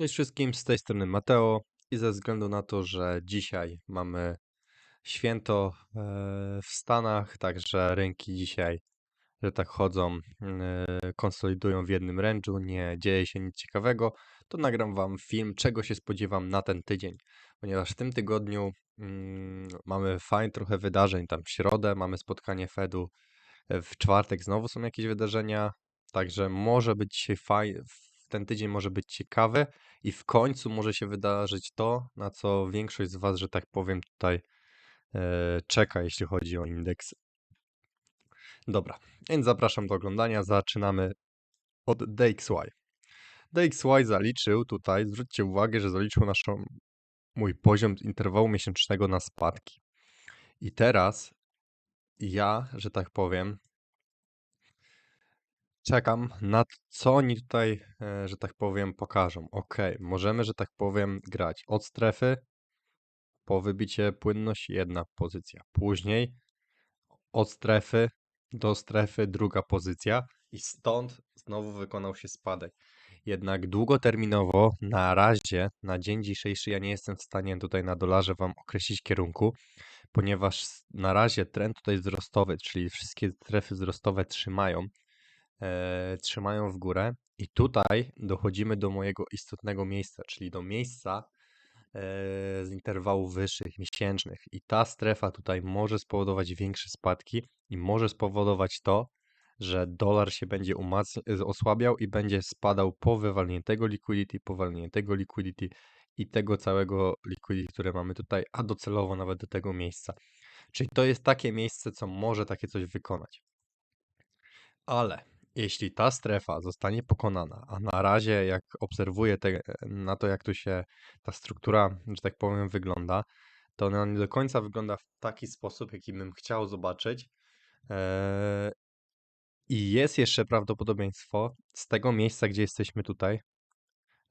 Cześć wszystkim, z tej strony Mateo i ze względu na to, że dzisiaj mamy święto e, w Stanach, także rynki dzisiaj, że tak chodzą, e, konsolidują w jednym ręczu, nie dzieje się nic ciekawego, to nagram wam film, czego się spodziewam na ten tydzień, ponieważ w tym tygodniu mm, mamy fajnie trochę wydarzeń, tam w środę mamy spotkanie Fedu, e, w czwartek znowu są jakieś wydarzenia, także może być dzisiaj fajnie, ten tydzień może być ciekawy i w końcu może się wydarzyć to, na co większość z Was, że tak powiem, tutaj e, czeka, jeśli chodzi o indeksy. Dobra, więc zapraszam do oglądania. Zaczynamy od DXY. DXY zaliczył tutaj, zwróćcie uwagę, że zaliczył naszą, mój poziom interwału miesięcznego na spadki. I teraz ja, że tak powiem, Czekam na co oni tutaj, e, że tak powiem, pokażą. Ok, możemy, że tak powiem, grać od strefy po wybicie płynność jedna pozycja. Później od strefy do strefy druga pozycja i stąd znowu wykonał się spadek. Jednak długoterminowo, na razie, na dzień dzisiejszy, ja nie jestem w stanie tutaj na dolarze Wam określić kierunku, ponieważ na razie trend tutaj wzrostowy, czyli wszystkie strefy wzrostowe trzymają, e, trzymają w górę. I tutaj dochodzimy do mojego istotnego miejsca, czyli do miejsca e, z interwałów wyższych, miesięcznych. I ta strefa tutaj może spowodować większe spadki i może spowodować to, że dolar się będzie umacn- osłabiał i będzie spadał po wywalniętego liquidity, po wywalniętego liquidity i tego całego liquidity, które mamy tutaj, a docelowo nawet do tego miejsca. Czyli to jest takie miejsce, co może takie coś wykonać. Ale jeśli ta strefa zostanie pokonana, a na razie jak obserwuję te, na to, jak tu się ta struktura, że tak powiem, wygląda, to ona nie do końca wygląda w taki sposób, jaki bym chciał zobaczyć. Eee, I jest jeszcze prawdopodobieństwo z tego miejsca, gdzie jesteśmy tutaj,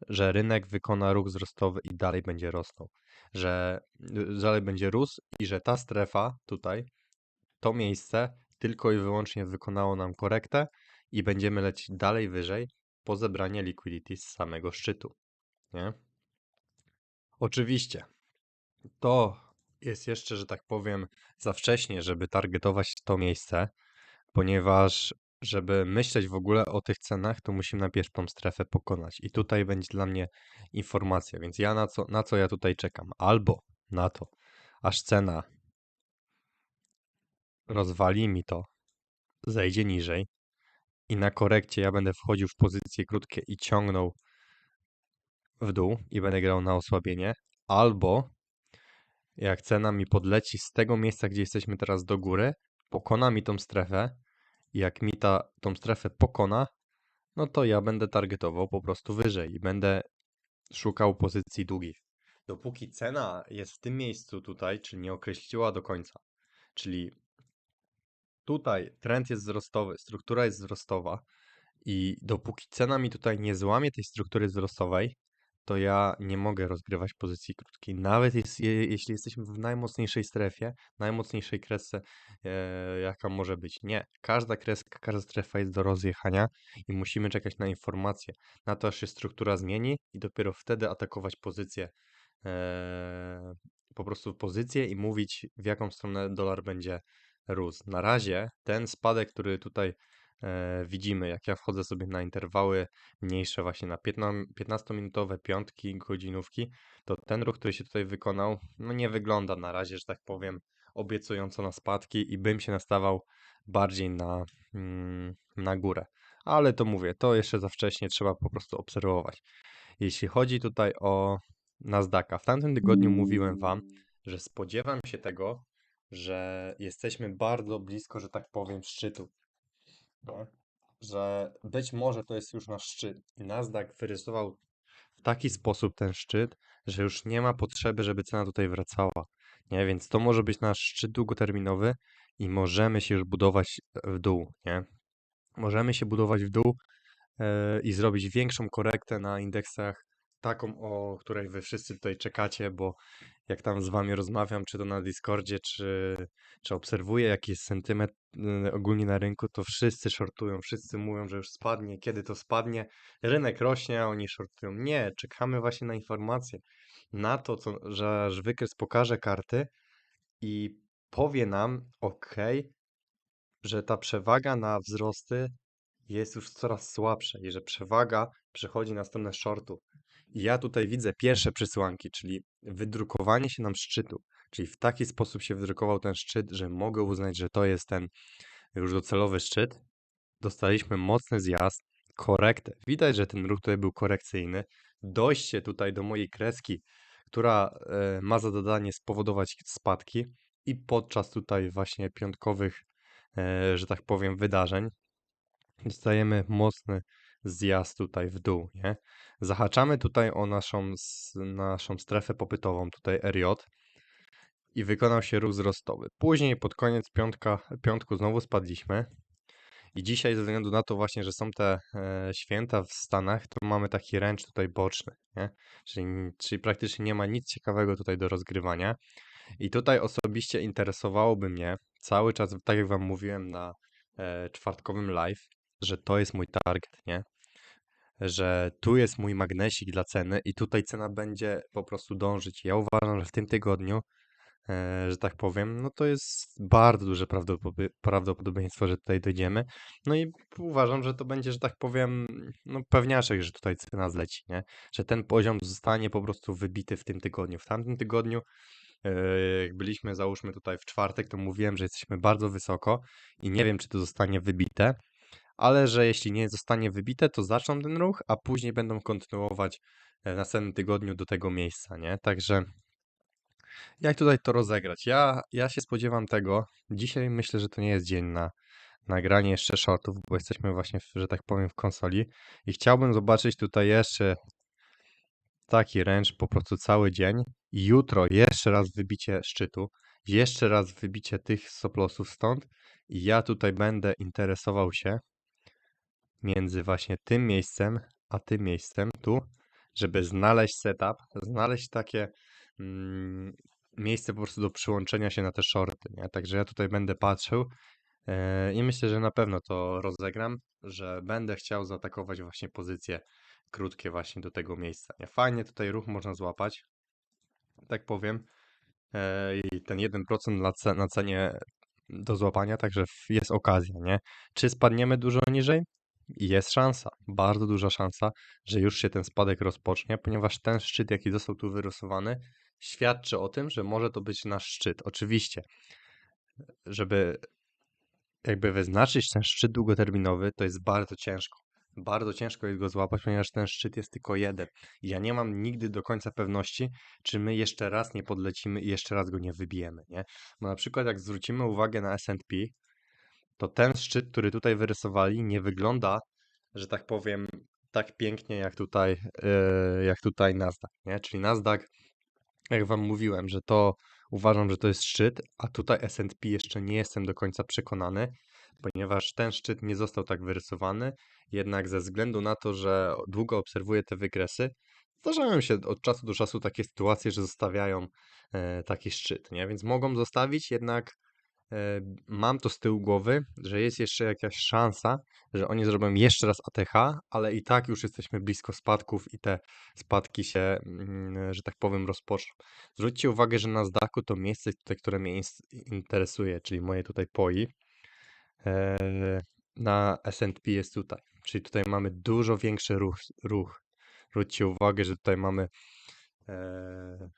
że rynek wykona ruch wzrostowy i dalej będzie rosnął. Że dalej będzie rósł i że ta strefa tutaj, to miejsce tylko i wyłącznie wykonało nam korektę i będziemy lecieć dalej wyżej po zebranie liquidity z samego szczytu. Nie? Oczywiście, to jest jeszcze, że tak powiem, za wcześnie, żeby targetować to miejsce, ponieważ żeby myśleć w ogóle o tych cenach, to musimy najpierw tą strefę pokonać. I tutaj będzie dla mnie informacja, więc ja na co, na co ja tutaj czekam? Albo na to, aż cena rozwali mi to, zejdzie niżej, i na korekcie ja będę wchodził w pozycje krótkie i ciągnął w dół i będę grał na osłabienie, albo jak cena mi podleci z tego miejsca, gdzie jesteśmy teraz do góry, pokona mi tą strefę i jak mi ta, tą strefę pokona, no to ja będę targetował po prostu wyżej i będę szukał pozycji długich. Dopóki cena jest w tym miejscu tutaj, czyli nie określiła do końca, czyli tutaj trend jest wzrostowy, struktura jest wzrostowa i dopóki cena mi tutaj nie złamie tej struktury wzrostowej, to ja nie mogę rozgrywać pozycji krótkiej. Nawet jest, je, jeśli jesteśmy w najmocniejszej strefie, najmocniejszej kresce, e, jaka może być. Nie. Każda kreska, każda strefa jest do rozjechania i musimy czekać na informacje, na to, aż się struktura zmieni i dopiero wtedy atakować pozycję, e, po prostu pozycję i mówić, w jaką stronę dolar będzie rósł. Na razie ten spadek, który tutaj e, widzimy, jak ja wchodzę sobie na interwały mniejsze, właśnie na 15-minutowe piątki, godzinówki, to ten ruch, który się tutaj wykonał, no nie wygląda na razie, że tak powiem, obiecująco na spadki i bym się nastawał bardziej na, mm, na górę. Ale to mówię, to jeszcze za wcześnie, trzeba po prostu obserwować. Jeśli chodzi tutaj o Nasdaqa, w tamtym tygodniu mówiłem Wam, że spodziewam się tego, że jesteśmy bardzo blisko, że tak powiem, szczytu. Że być może to jest już nasz szczyt. I Nasdaq wyrysował w taki sposób ten szczyt, że już nie ma potrzeby, żeby cena tutaj wracała. Nie? Więc to może być nasz szczyt długoterminowy i możemy się już budować w dół. Nie? Możemy się budować w dół yy, i zrobić większą korektę na indeksach taką, o której wy wszyscy tutaj czekacie, bo jak tam z wami rozmawiam, czy to na Discordzie, czy, czy obserwuję jaki jest sentyment y, ogólnie na rynku, to wszyscy shortują, wszyscy mówią, że już spadnie, kiedy to spadnie. Rynek rośnie, a oni shortują. Nie, czekamy właśnie na informacje, na to, co, że aż wykres pokaże karty i powie nam, ok, że ta przewaga na wzrosty jest już coraz słabsza i że przewaga przechodzi na stronę shortu. Ja tutaj widzę pierwsze przesłanki, czyli wydrukowanie się nam szczytu. Czyli w taki sposób się wydrukował ten szczyt, że mogę uznać, że to jest ten już docelowy szczyt. Dostaliśmy mocny zjazd, korektę. Widać, że ten ruch tutaj był korekcyjny. Dojście tutaj do mojej kreski, która e, ma za zadanie spowodować spadki i podczas tutaj właśnie piątkowych, e, że tak powiem, wydarzeń dostajemy mocny zjazd tutaj w dół, nie? Zahaczamy tutaj o naszą, naszą strefę popytową, tutaj RJ i wykonał się ruch wzrostowy. Później pod koniec piątka, piątku znowu spadliśmy i dzisiaj ze względu na to właśnie, że są te e, święta w Stanach, to mamy taki ręcz tutaj boczny, nie? Czyli, czyli praktycznie nie ma nic ciekawego tutaj do rozgrywania. I tutaj osobiście interesowałoby mnie cały czas, tak jak wam mówiłem na e, czwartkowym live, że to jest mój target, nie? Że tu jest mój magnesik dla ceny i tutaj cena będzie po prostu dążyć. Ja uważam, że w tym tygodniu, e, że tak powiem, no to jest bardzo duże prawdopodobie- prawdopodobieństwo, że tutaj dojdziemy. No i uważam, że to będzie, że tak powiem, no pewniaczek, że tutaj cena zleci, nie? Że ten poziom zostanie po prostu wybity w tym tygodniu. W tamtym tygodniu e, jak byliśmy, załóżmy tutaj w czwartek, to mówiłem, że jesteśmy bardzo wysoko i nie wiem, czy to zostanie wybite, ale że jeśli nie zostanie wybite, to zaczną ten ruch, a później będą kontynuować e, w następnym tygodniu do tego miejsca, nie? Także jak tutaj to rozegrać? Ja, ja się spodziewam tego. Dzisiaj myślę, że to nie jest dzień na nagranie jeszcze shortów, bo jesteśmy właśnie, w, że tak powiem, w konsoli i chciałbym zobaczyć tutaj jeszcze taki ręcz po prostu cały dzień i jutro jeszcze raz wybicie szczytu, jeszcze raz wybicie tych soplosów stąd i ja tutaj będę interesował się między właśnie tym miejscem, a tym miejscem tu, żeby znaleźć setup, znaleźć takie mm, miejsce po prostu do przyłączenia się na te shorty, nie? Także ja tutaj będę patrzył e, i myślę, że na pewno to rozegram, że będę chciał zaatakować właśnie pozycje krótkie właśnie do tego miejsca, nie? Fajnie tutaj ruch można złapać, tak powiem, e, i ten 1% na, ce- na cenie do złapania, także jest okazja, nie? Czy spadniemy dużo niżej? Jest szansa, bardzo duża szansa, że już się ten spadek rozpocznie, ponieważ ten szczyt, jaki został tu wyrysowany, świadczy o tym, że może to być nasz szczyt. Oczywiście, żeby jakby wyznaczyć ten szczyt długoterminowy, to jest bardzo ciężko. Bardzo ciężko jest go złapać, ponieważ ten szczyt jest tylko jeden. Ja nie mam nigdy do końca pewności, czy my jeszcze raz nie podlecimy i jeszcze raz go nie wybijemy, nie? Bo na przykład jak zwrócimy uwagę na S&P, to ten szczyt, który tutaj wyrysowali, nie wygląda, że tak powiem, tak pięknie jak tutaj, yy, jak tutaj Nasdaq, nie? Czyli Nasdaq, jak wam mówiłem, że to uważam, że to jest szczyt, a tutaj S&P jeszcze nie jestem do końca przekonany, ponieważ ten szczyt nie został tak wyrysowany, jednak ze względu na to, że długo obserwuję te wykresy, zdarzają się od czasu do czasu takie sytuacje, że zostawiają e, taki szczyt, nie? Więc mogą zostawić, jednak e, mam to z tyłu głowy, że jest jeszcze jakaś szansa, że oni zrobią jeszcze raz ATH, ale i tak już jesteśmy blisko spadków i te spadki się, mm, że tak powiem, rozpoczną. Zwróćcie uwagę, że na Nasdaqu to miejsce tutaj, które mnie interesuje, czyli moje tutaj POI, na S&P jest tutaj. Czyli tutaj mamy dużo większy ruch. ruch. Zwróćcie uwagę, że tutaj mamy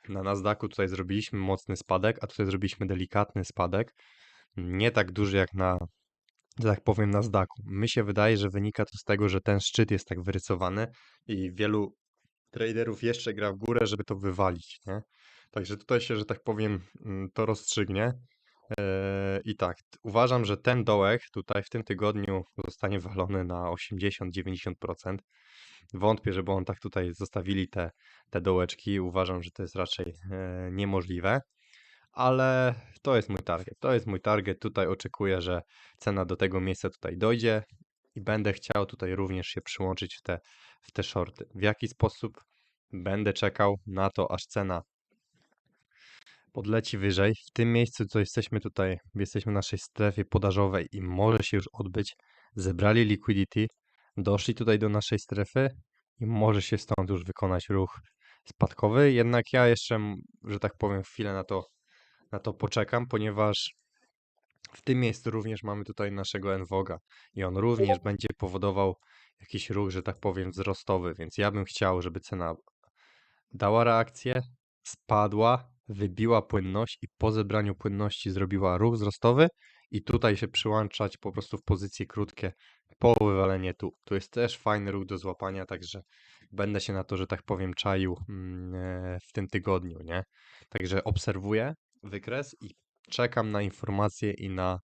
na Nasdaqu tutaj zrobiliśmy mocny spadek, a tutaj zrobiliśmy delikatny spadek. Nie tak duży jak na, że tak powiem, Nasdaqu. Mi się wydaje, że wynika to z tego, że ten szczyt jest tak wyrysowany i wielu traderów jeszcze gra w górę, żeby to wywalić, nie? Także tutaj się, że tak powiem, mm, to rozstrzygnie. Eee, I tak, uważam, że ten dołek tutaj w tym tygodniu zostanie walony na 80-90%. Wątpię, żeby on tak tutaj zostawili te, te dołeczki. Uważam, że to jest raczej e, niemożliwe, ale to jest mój target. To jest mój target. Tutaj oczekuję, że cena do tego miejsca tutaj dojdzie i będę chciał tutaj również się przyłączyć w te, w te shorty. W jaki sposób? Będę czekał na to, aż cena podleci wyżej. W tym miejscu, co jesteśmy tutaj, jesteśmy w naszej strefie podażowej i może się już odbyć. Zebrali liquidity, doszli tutaj do naszej strefy i może się stąd już wykonać ruch spadkowy. Jednak ja jeszcze, że tak powiem, chwilę na to, na to poczekam, ponieważ w tym miejscu również mamy tutaj naszego Envoga i on również będzie powodował jakiś ruch, że tak powiem, wzrostowy, więc ja bym chciał, żeby cena dała reakcję, spadła, wybiła płynność i po zebraniu płynności zrobiła ruch wzrostowy i tutaj się przyłączać po prostu w pozycje krótkie po wywalenie tu. To jest też fajny ruch do złapania, także będę się na to, że tak powiem, czaił mm, e, w tym tygodniu, nie? Także obserwuję wykres i czekam na informacje i na,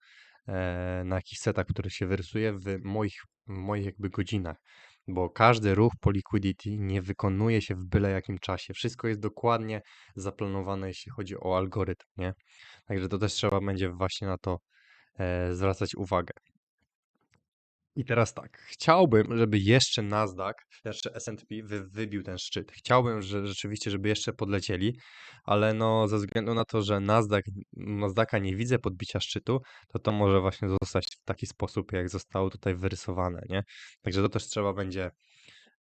e, na jakiś setup, który się wyrysuje w moich, w moich jakby godzinach bo każdy ruch po liquidity nie wykonuje się w byle jakim czasie. Wszystko jest dokładnie zaplanowane, jeśli chodzi o algorytm, nie? Także to też trzeba będzie właśnie na to e, zwracać uwagę. I teraz tak, chciałbym, żeby jeszcze Nasdaq, jeszcze S&P wy, wybił ten szczyt. Chciałbym, że rzeczywiście, żeby jeszcze podlecieli, ale no ze względu na to, że Nasdaq, Nasdaqa nie widzę podbicia szczytu, to to może właśnie zostać w taki sposób, jak zostało tutaj wyrysowane, nie? Także to też trzeba będzie,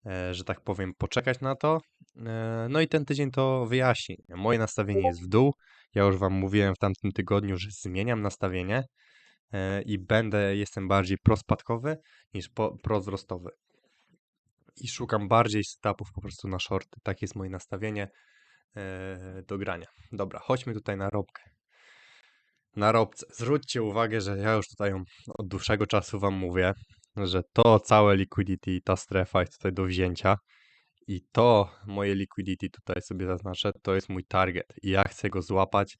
e, że tak powiem, poczekać na to. E, no i ten tydzień to wyjaśni. Moje nastawienie jest w dół. Ja już Wam mówiłem w tamtym tygodniu, że zmieniam nastawienie i będę, jestem bardziej prospadkowy niż po, prowzrostowy. I szukam bardziej setupów po prostu na shorty. Takie jest moje nastawienie e, do grania. Dobra, chodźmy tutaj na robkę. Na robce. Zwróćcie uwagę, że ja już tutaj od dłuższego czasu Wam mówię, że to całe liquidity, ta strefa jest tutaj do wzięcia. I to moje liquidity tutaj sobie zaznaczę, to jest mój target i ja chcę go złapać.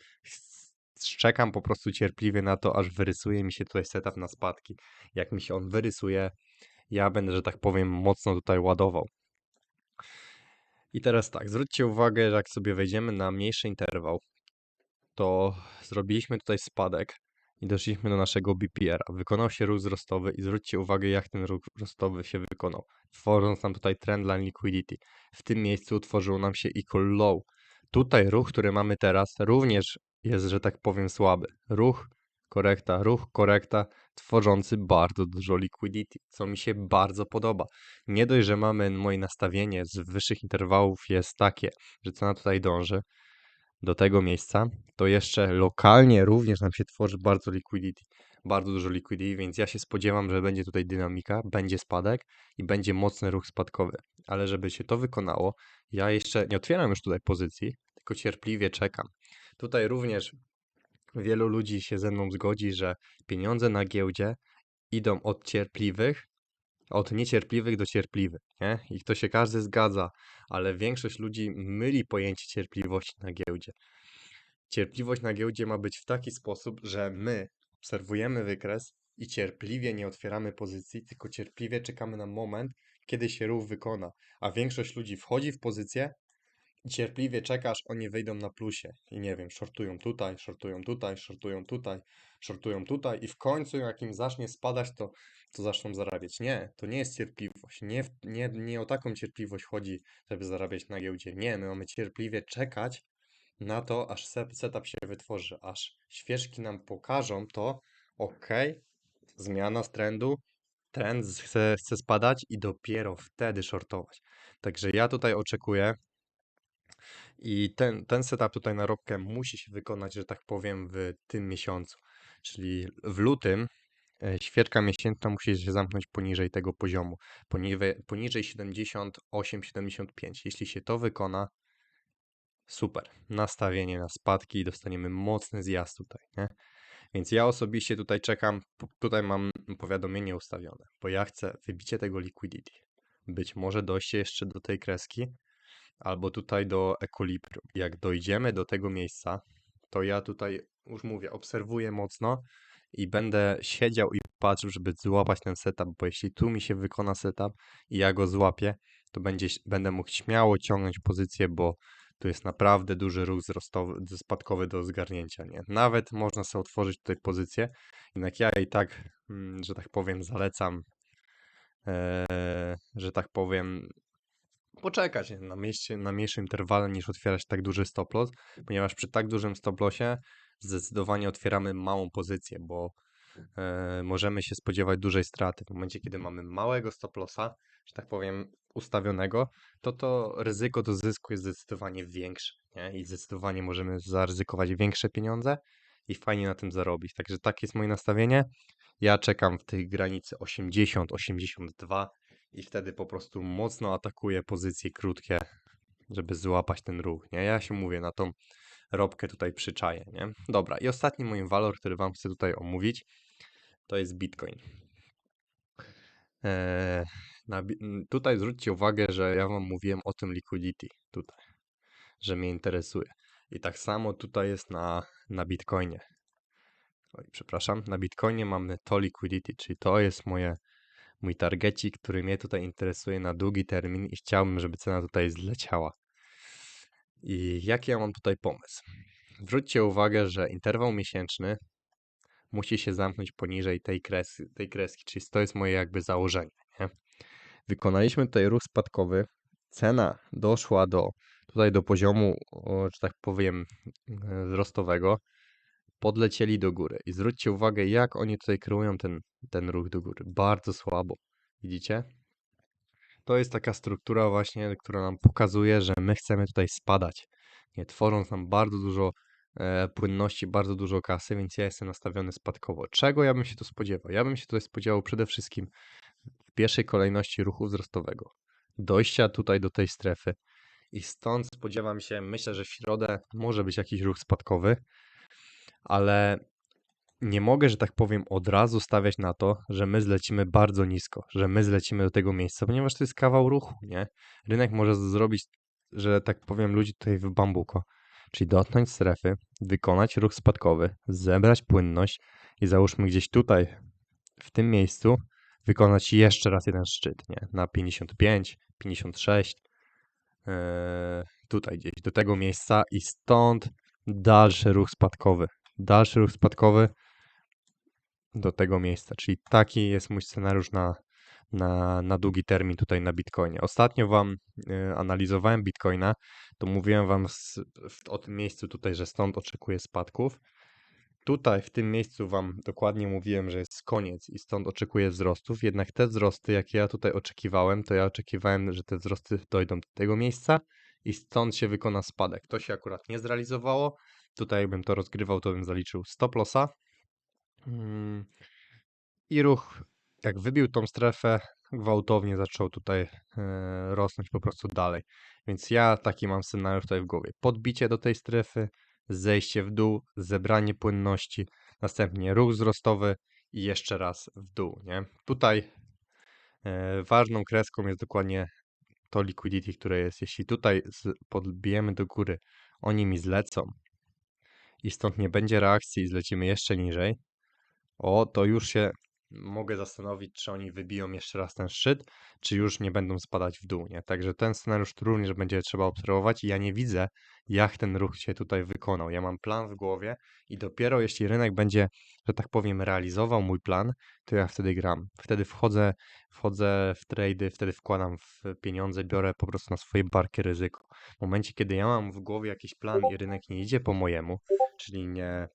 Czekam po prostu cierpliwie na to, aż wyrysuje mi się tutaj setup na spadki. Jak mi się on wyrysuje, ja będę, że tak powiem, mocno tutaj ładował. I teraz tak, zwróćcie uwagę, że jak sobie wejdziemy na mniejszy interwał, to zrobiliśmy tutaj spadek i doszliśmy do naszego BPR. Wykonał się ruch wzrostowy i zwróćcie uwagę, jak ten ruch wzrostowy się wykonał, tworząc nam tutaj trendline liquidity. W tym miejscu utworzył nam się equal low. Tutaj ruch, który mamy teraz, również jest, że tak powiem, słaby. Ruch, korekta, ruch, korekta, tworzący bardzo dużo liquidity, co mi się bardzo podoba. Nie dość, że mamy moje nastawienie z wyższych interwałów jest takie, że cena tutaj dąży do tego miejsca, to jeszcze lokalnie również nam się tworzy bardzo liquidity, bardzo dużo liquidity, więc ja się spodziewam, że będzie tutaj dynamika, będzie spadek i będzie mocny ruch spadkowy. Ale żeby się to wykonało, ja jeszcze nie otwieram już tutaj pozycji, tylko cierpliwie czekam. Tutaj również wielu ludzi się ze mną zgodzi, że pieniądze na giełdzie idą od cierpliwych, od niecierpliwych do cierpliwych, nie? I to się każdy zgadza, ale większość ludzi myli pojęcie cierpliwości na giełdzie. Cierpliwość na giełdzie ma być w taki sposób, że my obserwujemy wykres i cierpliwie nie otwieramy pozycji, tylko cierpliwie czekamy na moment, kiedy się ruch wykona. A większość ludzi wchodzi w pozycję cierpliwie czeka, aż oni wyjdą na plusie. I nie wiem, shortują tutaj, shortują tutaj, shortują tutaj, shortują tutaj i w końcu jak im zacznie spadać, to, to zaczną zarabiać. Nie, to nie jest cierpliwość. Nie, nie, nie o taką cierpliwość chodzi, żeby zarabiać na giełdzie. Nie, my mamy cierpliwie czekać na to, aż se- setup się wytworzy, aż świeżki nam pokażą to, ok, zmiana z trendu, trend chce, chce spadać i dopiero wtedy shortować. Także ja tutaj oczekuję i ten, ten setup tutaj na robkę musi się wykonać, że tak powiem, w tym miesiącu. Czyli w lutym e, świeczka miesięczna musi się zamknąć poniżej tego poziomu, poniżej, poniżej 78-75. Jeśli się to wykona, super. Nastawienie na spadki i dostaniemy mocny zjazd tutaj, nie? Więc ja osobiście tutaj czekam, tutaj mam powiadomienie ustawione, bo ja chcę wybicie tego liquidity. Być może dojście jeszcze do tej kreski, albo tutaj do equilibrium. Jak dojdziemy do tego miejsca, to ja tutaj już mówię, obserwuję mocno i będę siedział i patrzył, żeby złapać ten setup, bo jeśli tu mi się wykona setup i ja go złapię, to będzie, będę mógł śmiało ciągnąć pozycję, bo tu jest naprawdę duży ruch wzrostowy, spadkowy do zgarnięcia, nie? Nawet można sobie otworzyć tutaj pozycję, jednak ja i tak, mm, że tak powiem, zalecam, e, że tak powiem, poczekać na, mieście, na mniejszym interwale niż otwierać tak duży stop loss, ponieważ przy tak dużym stop lossie zdecydowanie otwieramy małą pozycję, bo e, możemy się spodziewać dużej straty. W momencie, kiedy mamy małego stop lossa, że tak powiem, ustawionego, to to ryzyko do zysku jest zdecydowanie większe nie? i zdecydowanie możemy zaryzykować większe pieniądze i fajnie na tym zarobić. Także takie jest moje nastawienie. Ja czekam w tej granicy 80-82 i wtedy po prostu mocno atakuję pozycje krótkie, żeby złapać ten ruch. Nie? Ja się mówię na tą robkę tutaj przyczaję. Nie? Dobra, i ostatni mój walor, który Wam chcę tutaj omówić, to jest Bitcoin. Eee, na, tutaj zwróćcie uwagę, że ja Wam mówiłem o tym liquidity tutaj, że mnie interesuje. I tak samo tutaj jest na, na Bitcoinie. Oj, przepraszam, na Bitcoinie mamy to liquidity, czyli to jest moje, mój targecik, który mnie tutaj interesuje na długi termin i chciałbym, żeby cena tutaj zleciała. I jaki ja mam tutaj pomysł? Zwróćcie uwagę, że interwał miesięczny musi się zamknąć poniżej tej kreski, tej kreski czyli to jest moje jakby założenie. Nie? Wykonaliśmy tutaj ruch spadkowy, cena doszła do tutaj do poziomu, że tak powiem, e, wzrostowego, podlecieli do góry. I zwróćcie uwagę, jak oni tutaj kreują ten, ten ruch do góry. Bardzo słabo. Widzicie? To jest taka struktura właśnie, która nam pokazuje, że my chcemy tutaj spadać. Nie tworząc nam bardzo dużo e, płynności, bardzo dużo kasy, więc ja jestem nastawiony spadkowo. Czego ja bym się tu spodziewał? Ja bym się tutaj spodziewał przede wszystkim w pierwszej kolejności ruchu wzrostowego. Dojścia tutaj do tej strefy. I stąd spodziewam się, myślę, że w środę może być jakiś ruch spadkowy, ale nie mogę, że tak powiem, od razu stawiać na to, że my zlecimy bardzo nisko, że my zlecimy do tego miejsca, ponieważ to jest kawał ruchu, nie? Rynek może zrobić, że tak powiem, ludzi tutaj w bambuko, czyli dotknąć strefy, wykonać ruch spadkowy, zebrać płynność i załóżmy gdzieś tutaj, w tym miejscu, wykonać jeszcze raz jeden szczyt, nie? Na 55, 56, yy, tutaj gdzieś, do tego miejsca i stąd dalszy ruch spadkowy. Dalszy ruch spadkowy do tego miejsca. Czyli taki jest mój scenariusz na, na, na długi termin tutaj na Bitcoinie. Ostatnio Wam y, analizowałem Bitcoina, to mówiłem Wam z, w, o tym miejscu tutaj, że stąd oczekuję spadków. Tutaj w tym miejscu Wam dokładnie mówiłem, że jest koniec i stąd oczekuję wzrostów. Jednak te wzrosty, jakie ja tutaj oczekiwałem, to ja oczekiwałem, że te wzrosty dojdą do tego miejsca i stąd się wykona spadek. To się akurat nie zrealizowało. Tutaj jakbym to rozgrywał, to bym zaliczył stop lossa. Mm, I ruch, jak wybił tą strefę, gwałtownie zaczął tutaj e, rosnąć po prostu dalej. Więc ja taki mam scenariusz tutaj w głowie. Podbicie do tej strefy, zejście w dół, zebranie płynności, następnie ruch wzrostowy i jeszcze raz w dół, nie? Tutaj e, ważną kreską jest dokładnie to liquidity, które jest. Jeśli tutaj podbijemy do góry, oni mi zlecą i stąd nie będzie reakcji i zlecimy jeszcze niżej, o, to już się mogę zastanowić, czy oni wybiją jeszcze raz ten szczyt, czy już nie będą spadać w dół, nie? Także ten scenariusz również będzie trzeba obserwować i ja nie widzę, jak ten ruch się tutaj wykonał. Ja mam plan w głowie i dopiero jeśli rynek będzie, że tak powiem, realizował mój plan, to ja wtedy gram. Wtedy wchodzę, wchodzę w trady, wtedy wkładam w pieniądze, biorę po prostu na swoje barki ryzyko. W momencie, kiedy ja mam w głowie jakiś plan i rynek nie idzie po mojemu, czyli nie,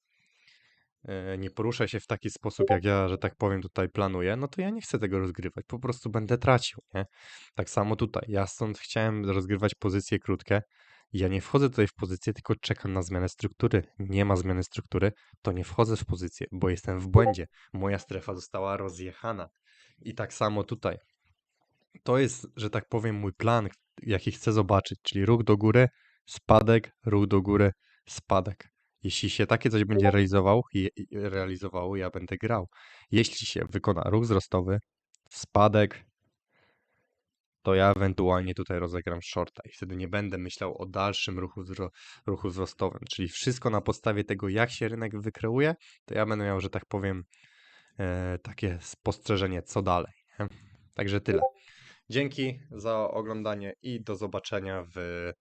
nie porusza się w taki sposób, jak ja, że tak powiem, tutaj planuję, no to ja nie chcę tego rozgrywać. Po prostu będę tracił, nie? Tak samo tutaj. Ja stąd chciałem rozgrywać pozycje krótkie. Ja nie wchodzę tutaj w pozycję, tylko czekam na zmianę struktury. Nie ma zmiany struktury, to nie wchodzę w pozycję, bo jestem w błędzie. Moja strefa została rozjechana. I tak samo tutaj. To jest, że tak powiem, mój plan, jaki chcę zobaczyć, czyli ruch do góry, spadek, ruch do góry, spadek. Jeśli się takie coś będzie realizował, i, i realizowało, ja będę grał. Jeśli się wykona ruch wzrostowy, spadek, to ja ewentualnie tutaj rozegram shorta i wtedy nie będę myślał o dalszym ruchu, wzro, ruchu wzrostowym. Czyli wszystko na podstawie tego, jak się rynek wykreuje, to ja będę miał, że tak powiem, e, takie spostrzeżenie, co dalej. Nie? Także tyle. Dzięki za oglądanie i do zobaczenia w,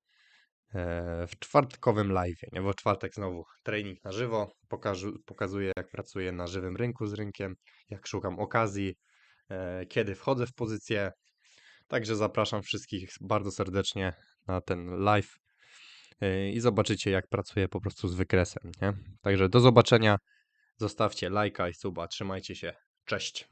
w czwartkowym live. Nie? Bo czwartek znowu trening na żywo. Pokażu, pokazuję, jak pracuję na żywym rynku z rynkiem, jak szukam okazji, e, kiedy wchodzę w pozycję. Także zapraszam wszystkich bardzo serdecznie na ten live yy, i zobaczycie, jak pracuję po prostu z wykresem. Nie? Także do zobaczenia. Zostawcie lajka i suba. Trzymajcie się. Cześć.